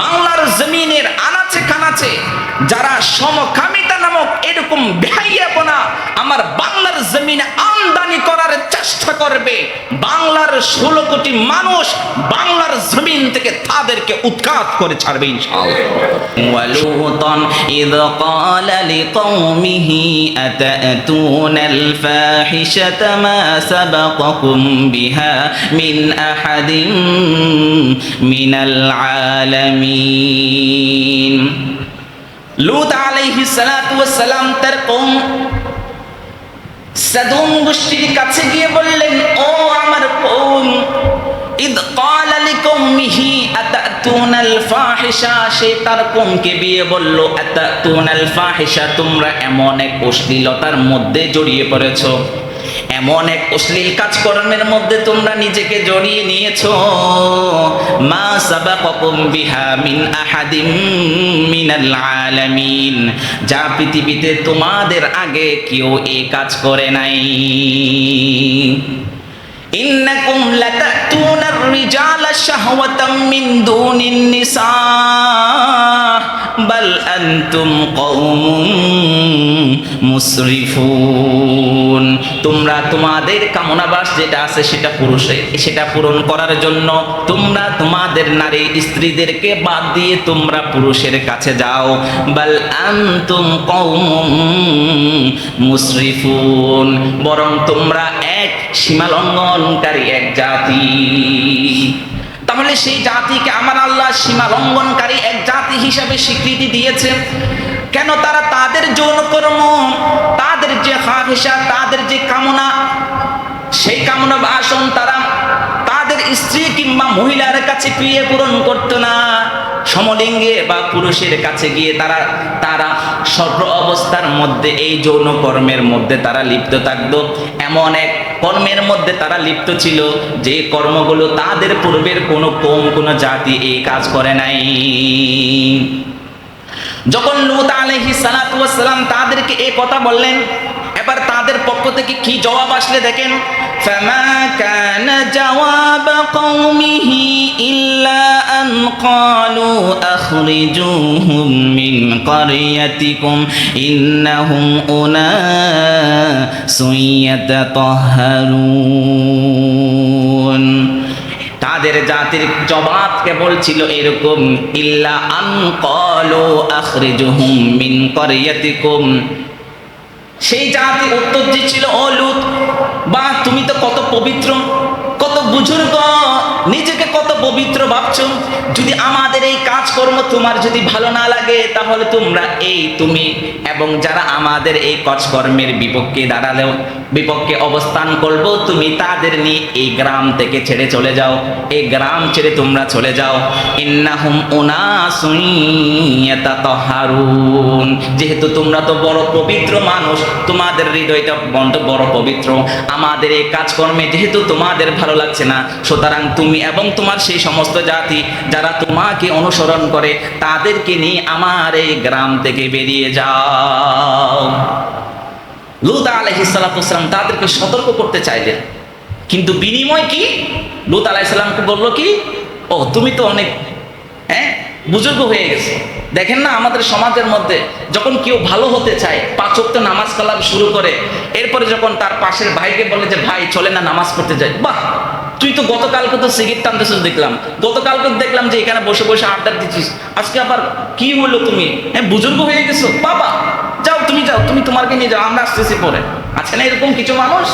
বাংলার জমিনের আনাচে কানাচে যারা সমকামিতা নামক এরকম বেহাইয়াপনা আমার বাংলার জমিনে আমদানি করার চেষ্টা করবে বাংলার ষোলো কোটি মানুষ বাংলার জমিন থেকে তাদেরকে উৎখাত করে ছাড়বে ইনশাআল্লাহ ولوطا إذ قال لقومه أتأتون الفاحشة ما سبقكم بها من أحد من العالمين লুত আলাইহি ওয়াসসালাম তার কওম সাদুম গোষ্ঠীর কাছে গিয়ে বললেন, ও আমার কওম, ইদ ক্বালা লিকৌমিহি আতাতুনাল ফাহিশা? সে তার কওমকে বিয়ে বলল, আতাতুনাল ফাহিশা, তোমরা এমন এক অশ্লীলতার মধ্যে জড়িয়ে পড়েছো। এমন এক অশ্লীল কাজকর্মের মধ্যে তোমরা নিজেকে জড়িয়ে নিয়েছ। মা সাবাকাকুম বিহা মিন আহাদিম মিনাল আলামিন। যা পৃথিবীতে তোমাদের আগে কেউ এ কাজ করে নাই। ইন্নাকুম লাতাতুনা আর-রিজালা শাহওয়াতাম মিন দুনিন নিসা। বল আনতুম কওমুন মুসরিফুন। তোমরা তোমাদের কামনাবাস যেটা আছে সেটা পুরুষের সেটা পূরণ করার জন্য তোমরা তোমাদের নারী স্ত্রীদেরকে বাদ দিয়ে তোমরা পুরুষের কাছে যাও। বল আনতুম কওমুন মুসরিফুন। বরং তোমরা এক সীমালঙ্ঘনকারী এক জাতি। তাহলে সেই জাতিকে আমার আল্লাহ সীমা লঙ্ঘনকারী এক জাতি হিসাবে স্বীকৃতি দিয়েছে। কেন তারা তাদের যৌনকর্ম, তাদের যে হাফিসা তাদের যে কামনা, সেই কামনা বাসন তারা তাদের স্ত্রী কিংবা মহিলার কাছে ক্রিয়া পূরণ করতো না। সমলিঙ্গে বা পুরুষের কাছে গিয়ে তারা তারা সর্ব অবস্থার মধ্যে এই যৌন কর্মের মধ্যে তারা লিপ্ত থাকতো। এমন এক কর্মের মধ্যে তারা লিপ্ত ছিল, যে কর্মগুলো তাদের পূর্বের কোনো কম, কোন জাতি এই কাজ করে নাই। যখন লুত সালাতু তাদেরকে এ কথা বললেন এবার তাদের পক্ষ থেকে কি জবাব আসলে দেখেন فما كان جواب قومه إلا أن قالوا أخرجوهم من قريتكم إنهم أناس يتطهرون তাদের জাতির জবাব কেবল ছিল এরকম ইল্লা আন কলো আখরিজুহুম মিন করিয়াতিকুম সেই জাতি উত্তর দিচ্ছিল অলুত লুত বা তুমি তো কত পবিত্র কত বুজুর্গ নিজেকে পবিত্র ভাবছ? যদি আমাদের এই কাজকর্ম তোমার যদি ভালো না লাগে, তাহলে তোমরা এই তুমি এবং যারা আমাদের এই কাজকর্মের বিপক্ষে দাঁড়ালেও বিপক্ষে অবস্থান করব, তুমি তাদের নিয়ে এই গ্রাম থেকে ছেড়ে চলে যাও। এই গ্রাম ছেড়ে তোমরা চলে যাও। ইন্নাহুম উনাসুন ইয়াতাতাহারুন। যেহেতু তোমরা তো বড় পবিত্র মানুষ, তোমাদের হৃদয়টা বন্ধ বড় পবিত্র। আমাদের এই কাজকর্মে যেহেতু তোমাদের ভালো লাগছে না, সুতরাং তুমি এবং তোমার সেই সমস্ত জাতি যারা তোমাকে অনুসরণ করে, তাদেরকে নিয়ে আমার এই গ্রাম থেকে বেরিয়ে যাও। লুত আলহিসাল্লাম তাদেরকে সতর্ক করতে চাইলেন। কিন্তু বিনিময় কি? লুত আলাইসাল্লামকে বলল কি? ও, তুমি তো অনেক হ্যাঁ বুজুর্গ হয়ে গেছে। দেখেন না, আমাদের সমাজের মধ্যে যখন কেউ ভালো হতে চায়, পাঁচ ওয়াক্ত নামাজ কালাম শুরু করে, এরপরে যখন তার পাশের ভাইকে বলে যে, ভাই, চলে না, নামাজ পড়তে যাই। বাহ! তুই তো গতকালকে তো সিগারেট টানতেছিস দেখলাম। গতকালকে দেখলাম যে এখানে বসে বসে আড্ডা দিচ্ছিস। আজকে আবার কি হলো তুমি? হ্যাঁ বুজুর্গ হয়ে গেছো। বাবা, যাও, তুমি যাও, তুমি তোমারকে নিয়ে যাও, আমরা আসতেছি পরে। আছে না, এরকম কিছু মানুষ?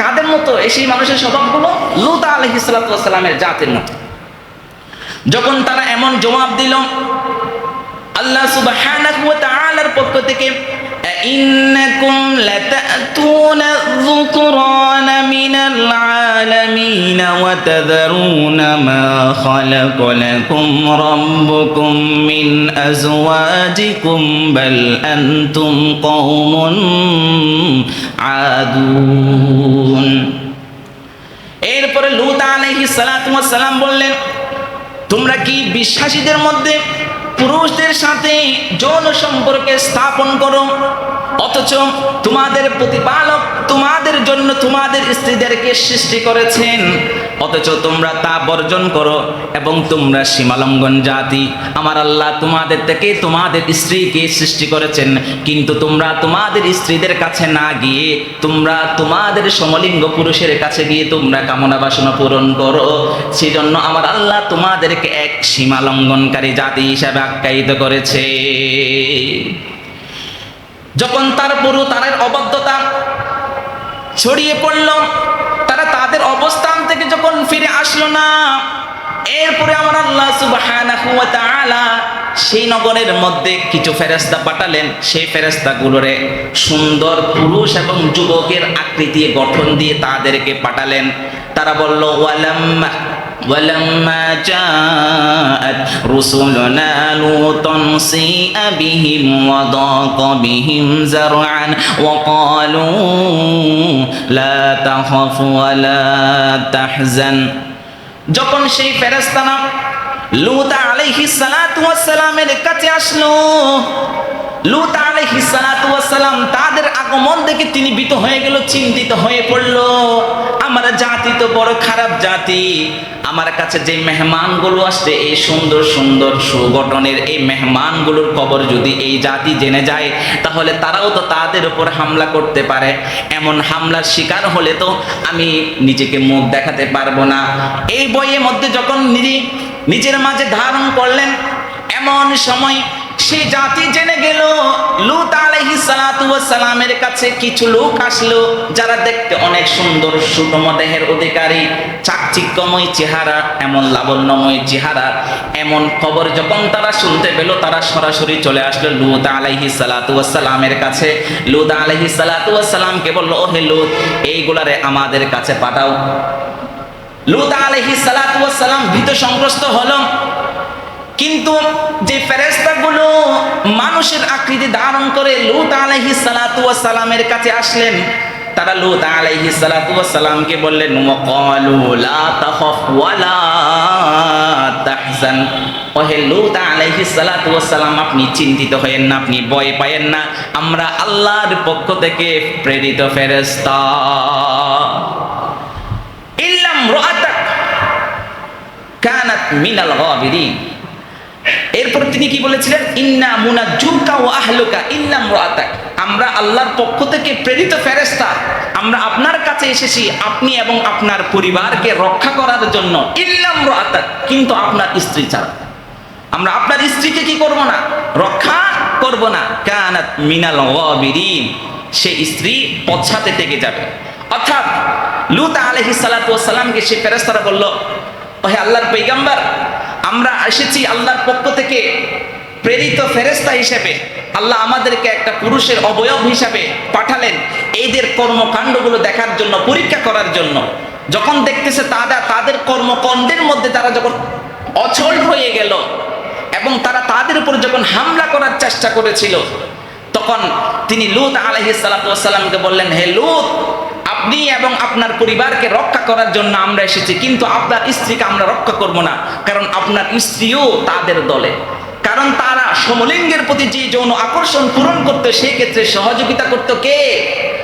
কাদের মতো? সেই মানুষের স্বভাবগুলো? লুতা আলহিসাল্লামের জাতির মতো। যখন তারা এমন জবাব দিল, আল্লাহ তাআলার পক্ষ থেকে إنكم لتأتون الذكران من العالمين وتذرون ما خلق لكم ربكم من أزواجكم بل أنتم قوم عادون এরপরে লুত আলাইহিস সালাতু ওয়াস সালাম বললেন তোমরা কি বিশ্বাসীদের মধ্যে পুরুষদের সাথে যৌন সম্পর্কে স্থাপন করো। অথচ তোমাদের প্রতিপালক তোমাদের জন্য তোমাদের স্ত্রীদেরকে সৃষ্টি করেছেন। অথচ তোমরা তা বর্জন করো এবং তোমরা সীমালঙ্ঘন জাতি। আমার আল্লাহ তোমাদের থেকে তোমাদের স্ত্রীকে সৃষ্টি করেছেন। কিন্তু তোমরা তোমাদের স্ত্রীদের কাছে না গিয়ে তোমরা তোমাদের সমলিঙ্গ পুরুষের কাছে গিয়ে তোমরা কামনা বাসনা পূরণ করো। সেজন্য আমার আল্লাহ তোমাদেরকে এক সীমা লঙ্ঘনকারী জাতি হিসাবে আখ্যায়িত করেছে। যখন তার পুরো তারের অবদ্ধতা ছড়িয়ে পড়ল, তারা তাদের অবস্থান থেকে যখন ফিরে আসলো না, এরপরে আমার আল্লাহ সুবহানাহু ওয়া তাআলা সেই নগরের মধ্যে কিছু ফেরেশতা পাঠালেন। সেই ফেরেশতাগুলোরে সুন্দর পুরুষ এবং যুবকের আকৃতি, গঠন দিয়ে তাদেরকে পাঠালেন। তারা বলল, ওয়ালাম্মা ولما جاءت رسلنا لوطا سيء بهم وضاق بهم زرعا وقالوا لا تخف ولا تحزن যখন সেই ফেরেস্তানা লুত আলাইহিস সালাতু ওয়াস সালামের কাছে আসলো লুত আলাইহিস সালাতু ওয়াস সালাম তাদের আগমন দেখে তিনি ভীত হয়ে গেল, চিন্তিত হয়ে পড়ল। আমার জাতি তো বড় খারাপ জাতি। আমার কাছে যে মেহমানগুলো আসছে, এই সুন্দর সুন্দর সুগঠনের এই মেহমানগুলোর খবর যদি এই জাতি জেনে যায়, তাহলে তারাও তো তাদের উপর হামলা করতে পারে। এমন হামলার শিকার হলে তো আমি নিজেকে মুখ দেখাতে পারব না। এই বইয়ের মধ্যে যখন নিজে নিজের মাঝে ধারণ করলেন, এমন সময় সেই জাতি জেনে গেল, লুত ওয়াস সালামের কাছে কিছু লোক আসলো, যারা দেখতে অনেক সুন্দর সুষম দেহের অধিকারী, চাকচিক্যময় চেহারা, এমন লাবণ্যময় চেহারা। এমন খবর যখন তারা শুনতে পেল, তারা সরাসরি চলে আসলো লুত আলাইহি সালাতু ওয়াস সালামের কাছে। লুত আলাইহি সালাতু ওয়াস সালামকে বলল ও হে লুত, এইগুলারে আমাদের কাছে পাঠাও। লুত আলাইহি সালাতু ওয়াস সালাম ভীত সংগ্রস্ত হলো। কিন্তু যে ফেরেস্তাগুলো মানুষের আকৃতি ধারণ করে লুত সালাতু সালামের কাছে আসলেন, তারা লুত আলাইহি সালাতু ওয়াস সালামকে বললেন ওহে লুত আলাইহি সালাতু আপনি চিন্তিত হয়েন না, আপনি ভয় পায়েন না, আমরা আল্লাহর পক্ষ থেকে প্রেরিত ফেরেশতা। ইল্লাম রাআতাক কানাত মিনাল গাবিরিন। তিনি কি বলেছিলেন? ইন্না মুনাজ্জুকা ওয়া আহলুকা ইল্লাম রাআতাক আমরা আল্লাহর পক্ষ থেকে প্রেরিত ফেরেশতা, আমরা আপনার কাছে এসেছি আপনি এবং আপনার পরিবারকে রক্ষা করার জন্য ইল্লাম রাআতাক কিন্তু আপনার স্ত্রী ছাড়া। আমরা আপনার স্ত্রীকে কি করব না? রক্ষা করব না। কানাত মিনাল গাবিরিন, সে স্ত্রী পশ্চাতে থেকে যাবে। অর্থাৎ লুত আলাইহিস সালাতু ওয়াস সালামকে সে ফেরেশতারা বলল, ওহে আল্লাহর পৈগম্বর আমরা এসেছি আল্লাহর পক্ষ থেকে প্রেরিত ফেরেস্তা হিসেবে। আল্লাহ আমাদেরকে একটা পুরুষের অবয়ব হিসাবে পাঠালেন। এদের কর্মকাণ্ডগুলো দেখার জন্য, পরীক্ষা করার জন্য। যখন দেখতেছে তারা, তাদের কর্মকাণ্ডের মধ্যে তারা যখন অচল হয়ে গেল এবং তারা তাদের উপর যখন হামলা করার চেষ্টা করেছিল, তখন তিনি লুত আলহি সালাতামকে বললেন, হে লুত আপনি এবং আপনার পরিবারকে রক্ষা করার জন্য আমরা এসেছি, কিন্তু আপনার স্ত্রীকে আমরা রক্ষা করব না, কারণ আপনার স্ত্রীও তাদের দলে। কারণ তারা সমলিঙ্গের প্রতি যে যৌন আকর্ষণ পূরণ করতো সেই ক্ষেত্রে সহযোগিতা করতো কে?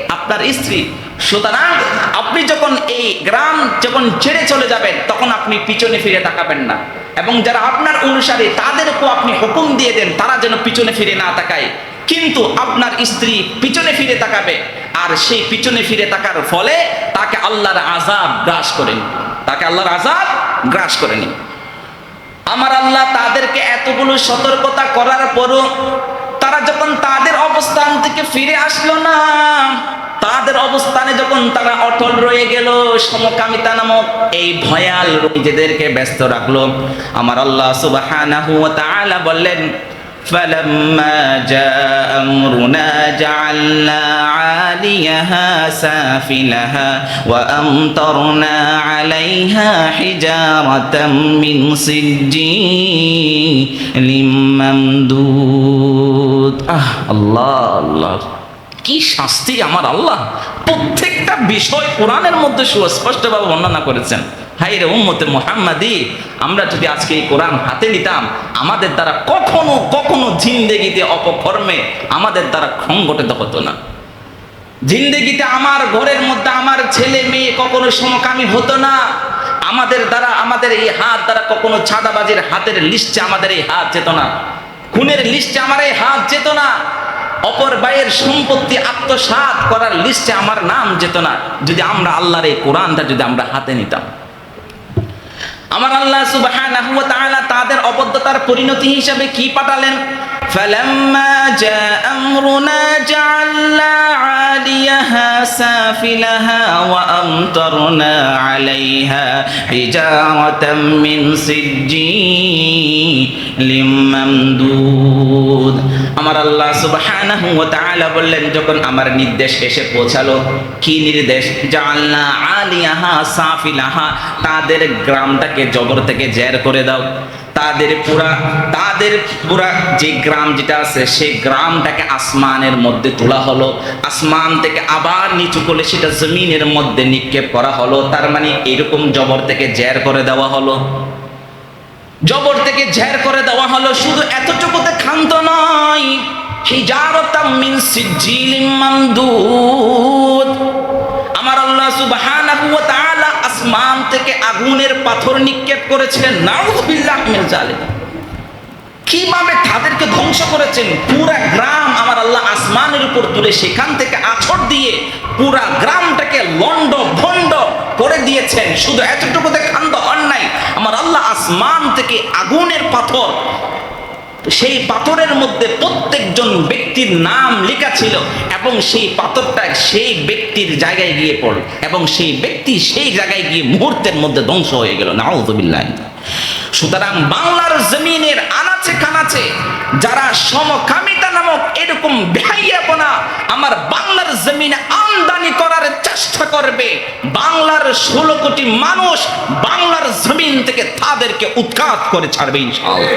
আপনার স্ত্রী। সুতরাং আপনি যখন এই গ্রাম যখন ছেড়ে চলে যাবেন, তখন আপনি পিছনে ফিরে তাকাবেন না। এবং যারা আপনার অনুসারী, তাদেরকেও আপনি হুকুম দিয়ে দেন, তারা যেন পিছনে ফিরে না তাকায়। কিন্তু আপনার স্ত্রী পিছনে ফিরে তাকাবে। আর সেই পিছনে ফিরে তাকার ফলে তাকে আল্লাহর আজাব গ্রাস করেন। তাকে আল্লাহর আজাব গ্রাস করেনি। আমার আল্লাহ তাদেরকে এতগুলো সতর্কতা করার পরও তারা যখন তাদের অবস্থান থেকে ফিরে আসলো না, তাদের অবস্থানে যখন তারা অটল রয়ে গেল, সমকামিতা নামক এই ভয়াল নিজেদেরকে ব্যস্ত রাখল। আমার আল্লাহ তাআলা বললেন فلما جاء أمرنا جعلنا عاليها سافلها وأمطرنا عليها حجارة من سجيل ممدود আহ আল্লাহ আল্লাহ কি শাস্তি আমার আল্লাহ প্রত্যেকটা বিষয় কোরআনের মধ্যে সুস্পষ্টভাবে বর্ণনা করেছেন হাই রে উম্মতে মোহাম্মদি, আমরা যদি আজকে এই কোরআন হাতে নিতাম, আমাদের দ্বারা কখনো কখনো জিন্দেগিতে অপকর্মে আমাদের দ্বারা সংগঠিত হতো না। জিন্দেগিতে আমার ঘরের মধ্যে আমার ছেলে মেয়ে কখনো সমকামী হতো না। আমাদের দ্বারা, আমাদের এই হাত দ্বারা কখনো ছাদাবাজির হাতের লিস্টে আমাদের এই হাত যেত না। খুনের লিস্টে আমার এই হাত যেত না। অপর ভাইয়ের সম্পত্তি আত্মসাৎ করার লিস্টে আমার নাম যেত না। যদি আমরা আল্লাহর এই কোরআনটা যদি আমরা হাতে নিতাম। আমার আল্লাহ সুবাহ তাদের অবদ্ধতার পরিণতি হিসাবে কি পাঠালেন? فلما جاء أمرنا جعلنا عاليها سافلها وأمطرنا عليها حجارة من سجيل ممدود আমার আল্লাহ সুবহানাহু ওয়া তাআলা বললেন যখন আমার নির্দেশ এসে পৌঁছালো কি নির্দেশ জাআলনা আলিয়াহা সাফিলাহা তাদের গ্রামটাকে জবর থেকে জের করে দাও তাদের পুরা তাদের পুরা যে গ্রাম যেটা আছে, সেই গ্রামটাকে আসমানের মধ্যে তোলা হলো। আসমান থেকে আবার নিচু করে সেটা জমিনের মধ্যে নিক্ষেপ করা হলো। তার মানে এরকম জবর থেকে জের করে দেওয়া হলো। জবর থেকে ঝের করে দেওয়া হলো, শুধু এতটুকুতে ক্ষান্ত নয় আমার আল্লাহ সুবহানাহু ওয়া তাআলা আসমান থেকে আগুনের পাথর নিক্ষেপ করেছিলেন। নাউযুবিল্লাহ মিন জালিম। কীভাবে তাদেরকে ধ্বংস করেছেন? পুরা গ্রাম আমার আল্লাহ আসমানের উপর তুলে সেখান থেকে আছর দিয়ে পুরা গ্রামটাকে লন্ড ভন্ড করে দিয়েছেন। শুধু এতটুকুতে হন নাই আমার আল্লাহ আসমান থেকে আগুনের পাথর সেই পাথরের মধ্যে প্রত্যেকজন ব্যক্তির নাম লেখা ছিল এবং সেই পাথরটা সেই ব্যক্তির জায়গায় গিয়ে পড়ল এবং সেই ব্যক্তি সেই জায়গায় গিয়ে মুহূর্তের মধ্যে ধ্বংস হয়ে গেল। নাউজুবিল্লাহ। সুতরাং বাংলার জমিনের আনাচে কানাচে যারা সমকামিতা নামক এরকম বেহাইয়াপনা আমার বাংলার জমিনে আমদানি করার চেষ্টা করবে, বাংলার ষোলো কোটি মানুষ বাংলার জমিন থেকে তাদেরকে উৎখাত করে ছাড়বে ইনশাআল্লাহ।